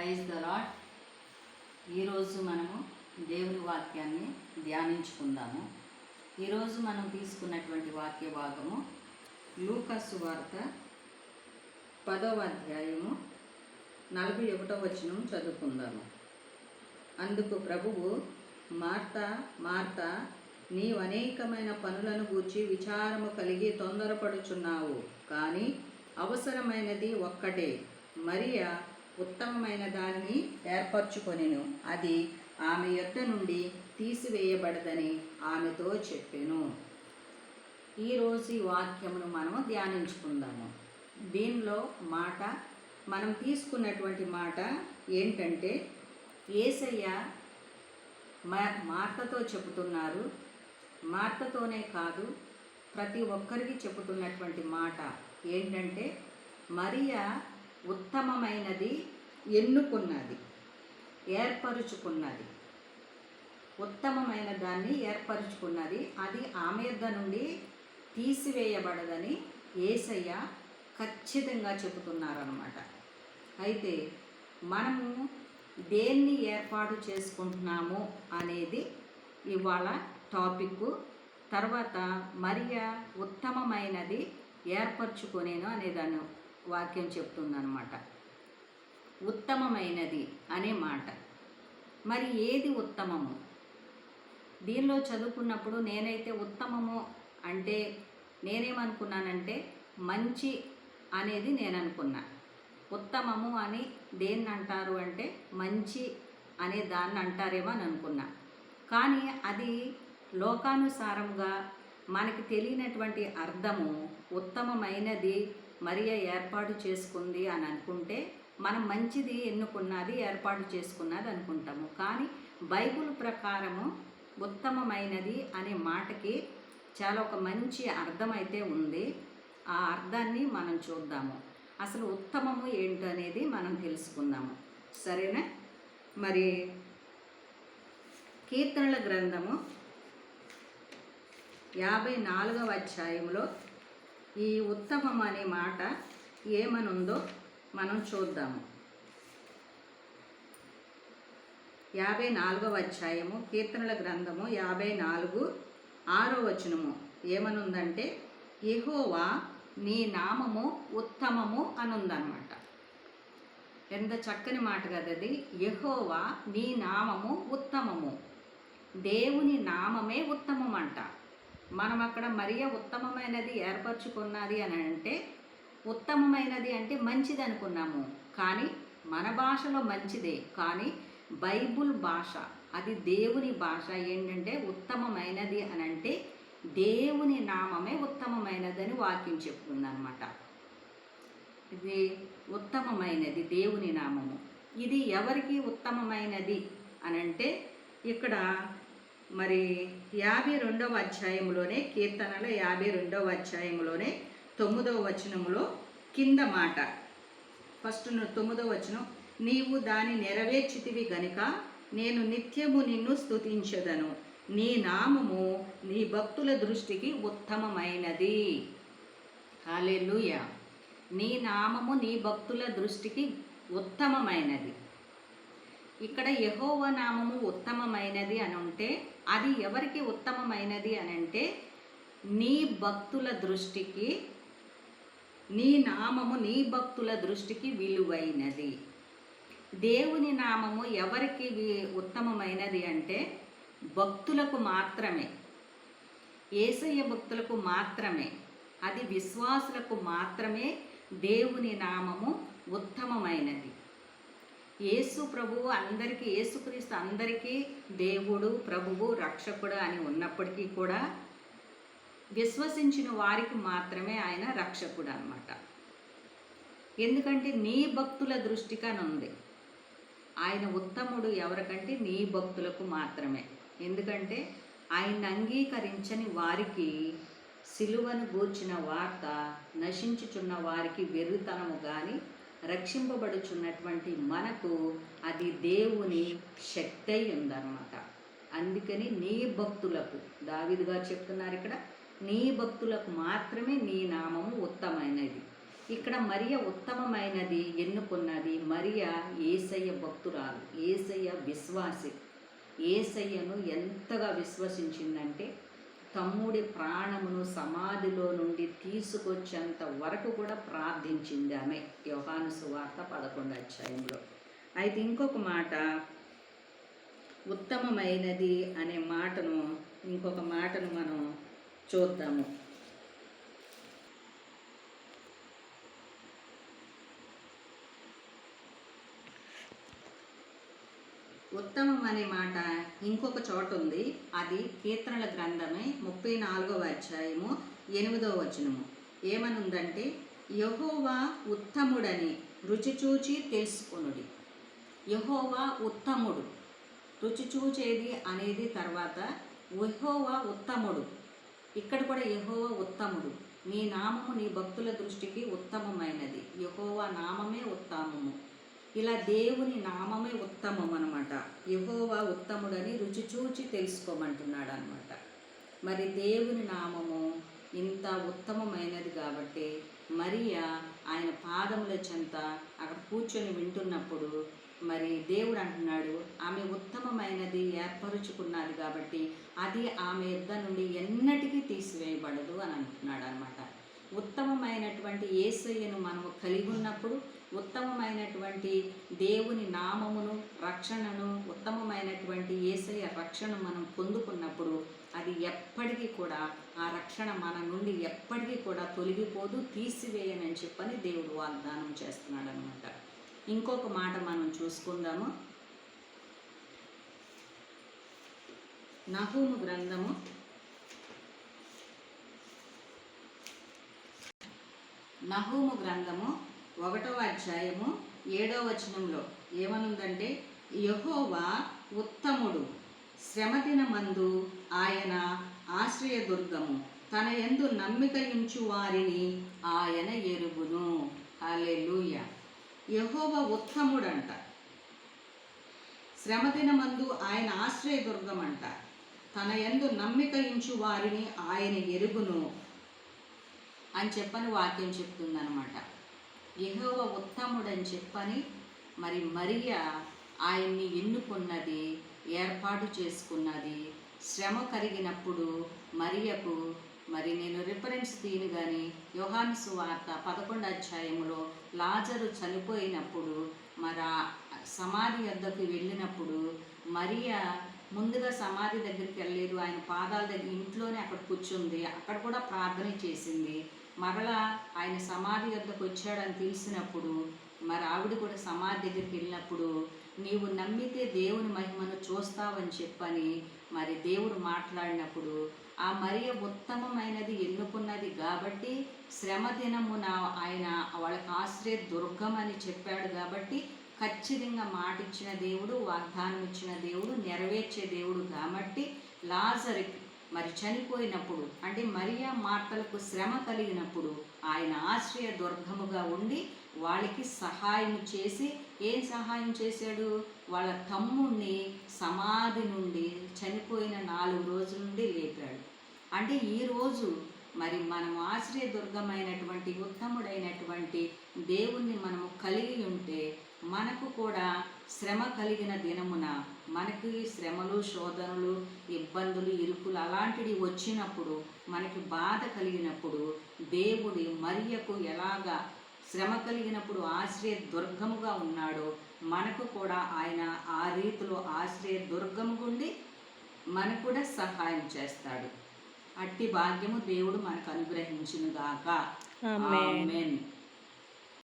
Praise the lord ఈరోజు మనము దేవుని వాక్యాన్ని ధ్యానించుకుందాము. ఈరోజు మనం తీసుకున్నటువంటి వాక్య భాగము లూకస్సు వార్త పదవ అధ్యాయము నలభై ఒకటో వచనం చదువుకుందాము. అందుకు ప్రభువు మార్త మార్త నీవు అనేకమైన పనులను గూర్చి విచారము కలిగి తొందరపడుచున్నావు. కానీ అవసరమైనది ఒక్కటే. మరియా ఉత్తమమైన దానిని ఏర్పరచుకొనెను. అది ఆమె యొద్ద నుండి తీసివేయబడదని ఆమెతో చెప్పెను. ఈరోజు ఈ వాక్యమును మనము ధ్యానించుకుందాము. దీనిలో మాట మనం తీసుకున్నటువంటి మాట ఏంటంటే ఏసయ్య మా మార్తతో చెబుతున్నారు. మార్తతోనే కాదు ప్రతి ఒక్కరికి చెబుతున్నటువంటి మాట ఏంటంటే మరియా ఉత్తమమైనది ఎన్నుకున్నది ఏర్పరుచుకున్నది. ఉత్తమమైన దాన్ని ఏర్పరుచుకున్నది అది ఆమె నుండి తీసివేయబడదని ఏసయ్య ఖచ్చితంగా చెబుతున్నారనమాట అయితే మనము దేన్ని ఏర్పాటు చేసుకుంటున్నాము అనేది ఇవాళ టాపిక్ తర్వాత మరియా ఉత్తమమైనది ఏర్పరచుకునేను అనే దాని వాక్యం చెప్తుందనమాట ఉత్తమమైనది అనే మాట. మరి ఏది ఉత్తమము? దీనిలో చదువుకున్నప్పుడు నేనైతే ఉత్తమము అంటే నేనేమనుకున్నానంటే మంచి అనేది నేను అనుకున్నా ఉత్తమము అని దేన్ని అంటారు అంటే మంచి అనే దాన్ని అంటారేమో అని అనుకున్నా. కానీ అది లోకానుసారంగా మనకి తెలియనటువంటి అర్థము ఉత్తమమైనది మరియ ఏర్పాటు చేసుకుంది అని అనుకుంటే మనం మంచిది ఎన్నుకున్నది ఏర్పాటు చేసుకున్నది అనుకుంటాము. కానీ బైబుల్ ప్రకారము ఉత్తమమైనది అనే మాటకి చాలా ఒక మంచి అర్థం అయితే ఉంది. ఆ అర్థాన్ని మనం చూద్దాము. అసలు ఉత్తమము ఏంటనేది మనం తెలుసుకుందాము. సరేనా? మరి కీర్తనల గ్రంథము యాభై నాలుగవ అధ్యాయంలో ఈ ఉత్తమం అనే మాట ఏమనుందో మనం చూద్దాము. యాభై నాలుగవ అధ్యాయము కీర్తనల గ్రంథము యాభై నాలుగు ఆరో వచనము. ఏమనుందంటే యహోవా నీ నామము ఉత్తమము అని ఎంత చక్కని మాట కదది యహోవా నీ నామము ఉత్తమము. దేవుని నామమే ఉత్తమం అంట మనం అక్కడ మరియ ఉత్తమమైనది ఏర్పరచుకున్నది అని అంటే ఉత్తమమైనది అంటే మంచిది అనుకున్నాము కానీ మన భాషలో మంచిదే. కానీ బైబుల్ భాష అది దేవుని భాష ఏంటంటే ఉత్తమమైనది అని అంటే దేవుని నామమే ఉత్తమమైనదని వాక్యం చెప్తుందనమాట ఇది ఉత్తమమైనది దేవుని నామము. ఇది ఎవరికి ఉత్తమమైనది అనంటే ఇక్కడ మరి యాభై రెండవ అధ్యాయంలోనే కీర్తనల యాభై రెండవ అధ్యాయంలోనే తొమ్మిదవ వచనములో కింద మాట. ఫస్ట్ తొమ్మిదవ వచనం నీవు దాని నెరవేర్చితివి గనుక నేను నిత్యము నిన్ను స్తుతించదను. నీ నామము నీ భక్తుల దృష్టికి ఉత్తమమైనది. హాలేలుయ నీ నామము నీ భక్తుల దృష్టికి ఉత్తమమైనది. ఇక్కడ యహోవ నామము ఉత్తమమైనది అని ఉంటే అది ఎవరికి ఉత్తమమైనది అని అంటే నీ భక్తుల దృష్టికి నీ నామము నీ భక్తుల దృష్టికి విలువైనది. దేవుని నామము ఎవరికి ఉత్తమమైనది అంటే భక్తులకు మాత్రమే. ఏసయ్య భక్తులకు మాత్రమే. అది విశ్వాసులకు మాత్రమే దేవుని నామము ఉత్తమమైనది. యేసు ప్రభువు అందరికీ యేసుక్రీస్తు అందరికీ దేవుడు ప్రభువు రక్షకుడు అని ఉన్నప్పటికీ కూడా విశ్వసించిన వారికి మాత్రమే ఆయన రక్షకుడు అనమాట ఎందుకంటే నీ భక్తుల దృష్టికని ఉంది ఆయన ఉత్తముడు ఎవరికంటే నీ భక్తులకు మాత్రమే. ఎందుకంటే ఆయన అంగీకరించని వారికి సిలువను గూర్చిన వార్త నశించుచున్న వారికి వెర్రితనము కానీ రక్షింపబడుచున్నటువంటి మనకు అది దేవుని శక్తి అయి ఉందన్నమాట. అందుకని నీ భక్తులకు దావిదుగా చెప్తున్నారు ఇక్కడ నీ భక్తులకు మాత్రమే నీ నామము ఉత్తమైనది. ఇక్కడ మరియ ఉత్తమమైనది ఎన్నుకున్నది మరియ ఏసయ్య భక్తురాలు ఏసయ్య విశ్వాసి. ఏసయ్యను ఎంతగా విశ్వసించిందంటే తమ్ముడి ప్రాణమును సమాధిలో నుండి తీసుకొచ్చేంత వరకు కూడా ప్రార్థించింది ఆమె. యోహాను సువార్త పదకొండు అధ్యాయంలో. అయితే ఇంకొక మాట ఉత్తమమైనది అనే మాటను ఇంకొక మాటను మనం చూద్దాము. ఉత్తమం అనే మాట ఇంకొక చోట ఉంది. అది కీర్తనల గ్రంథమే ముప్పై నాలుగవ అధ్యాయము ఎనిమిదవ వచనము. ఏమనుందంటే యహోవా ఉత్తముడని రుచి చూచి తెలుసుకొనుడి. యహోవా ఉత్తముడు. రుచి చూచేది అనేది తర్వాత యహోవా ఉత్తముడు. ఇక్కడ కూడా యహోవా ఉత్తముడు. నీ నామము నీ భక్తుల దృష్టికి ఉత్తమమైనది. యహోవా నామమే ఉత్తమము. ఇలా దేవుని నామమే ఉత్తమం అనమాట యహోవా ఉత్తముడని రుచి చూచి తెలుసుకోమంటున్నాడు అనమాట మరి దేవుని నామము ఇంత ఉత్తమమైనది కాబట్టి మరియా ఆయన పాదముల చెంత అక్కడ కూర్చొని వింటున్నప్పుడు మరి దేవుడు అంటున్నాడు ఆమె ఉత్తమమైనది ఏర్పరుచుకున్నది కాబట్టి అది ఆమె యుద్ధ నుండి ఎన్నటికీ తీసివేయబడదు అని అంటున్నాడు అనమాట ఉత్తమమైనటువంటి ఏసయ్యను మనము కలిగి ఉన్నప్పుడు ఉత్తమమైనటువంటి దేవుని నామమును రక్షణను ఉత్తమమైనటువంటి ఏసయ రక్షణ మనం పొందుకున్నప్పుడు అది ఎప్పటికీ కూడా ఆ రక్షణ మన నుండి ఎప్పటికీ కూడా తొలగిపోదు తీసివేయనని చెప్పని దేవుడు వాగ్దానం చేస్తున్నాడు అనమాట ఇంకొక మాట మనం చూసుకుందాము. నహూము గ్రంథము నహూము గ్రంథము ఒకటవ అధ్యాయము ఏడవ వచనంలో ఏమనుందంటే యహోవా ఉత్తముడు శ్రమదిన మందు ఆయన ఆశ్రయదుర్గము తన ఎందు నమ్మికయించు వారిని ఆయన ఎరుగును. హల్లెలూయ. యహోవ ఉత్తముడంట. శ్రమదిన మందు ఆయన ఆశ్రయదుర్గం అంట తన ఎందు నమ్మికయించు వారిని ఆయన ఎరుగును అని చెప్పని వాక్యం చెప్తుందనమాట యహోవ ఉత్తముడని చెప్పని మరి మరియ ఆయన్ని ఎన్నుకున్నది ఏర్పాటు చేసుకున్నది. శ్రమ కలిగినప్పుడు మరియకు మరి నేను రిఫరెన్స్ తీను కానీ యోహాను సువార్త పదకొండు అధ్యాయంలో లాజరు చనిపోయినప్పుడు మరి ఆ సమాధి వద్దకు వెళ్ళినప్పుడు మరియా ముందుగా సమాధి దగ్గరికి వెళ్ళలేదు. ఆయన పాదాల దగ్గర ఇంట్లోనే అక్కడ కూర్చుంది. అక్కడ కూడా ప్రార్థన చేసింది. మరలా ఆయన సమాధి వద్దకు వచ్చాడని తెలిసినప్పుడు మరి ఆవిడ కూడా సమాధి దగ్గరికి వెళ్ళినప్పుడు నీవు నమ్మితే దేవుని మహిమను చూస్తావని చెప్పని మరి దేవుడు మాట్లాడినప్పుడు ఆ మరియ ఉత్తమమైనది ఎన్నుకున్నది కాబట్టి శ్రమ దినమున ఆయన వాళ్ళకి ఆశ్రయ దుర్గం అని చెప్పాడు కాబట్టి ఖచ్చితంగా మాట ఇచ్చిన దేవుడు వాగ్దానం ఇచ్చిన దేవుడు నెరవేర్చే దేవుడు కాబట్టి లాజరికి మరి చనిపోయినప్పుడు అంటే మరియా మార్తలకు శ్రమ కలిగినప్పుడు ఆయన ఆశ్రయ దుర్గముగా ఉండి వాళ్ళకి సహాయం చేసి ఏం సహాయం చేశాడు? వాళ్ళ తమ్ముణ్ణి సమాధి నుండి చనిపోయిన నాలుగు రోజుల నుండి లేపాడు. అంటే ఈరోజు మరి మనం ఆశ్రయ దుర్గమైనటువంటి ఉత్తముడైనటువంటి దేవుణ్ణి మనము కలిగి ఉంటే మనకు కూడా శ్రమ కలిగిన దినమున మనకి శ్రమలు శోధనలు ఇబ్బందులు ఇరుకులు అలాంటివి వచ్చినప్పుడు మనకి బాధ కలిగినప్పుడు దేవుడి మరియకు ఎలాగా శ్రమ కలిగినప్పుడు ఆశ్రయ దుర్గముగా ఉన్నాడో మనకు కూడా ఆయన ఆ రీతిలో ఆశ్రయ దుర్గము గుండి మనకు కూడా సహాయం చేస్తాడు. అట్టి భాగ్యము దేవుడు మనకు అనుగ్రహించునుగాక ఆమేన్.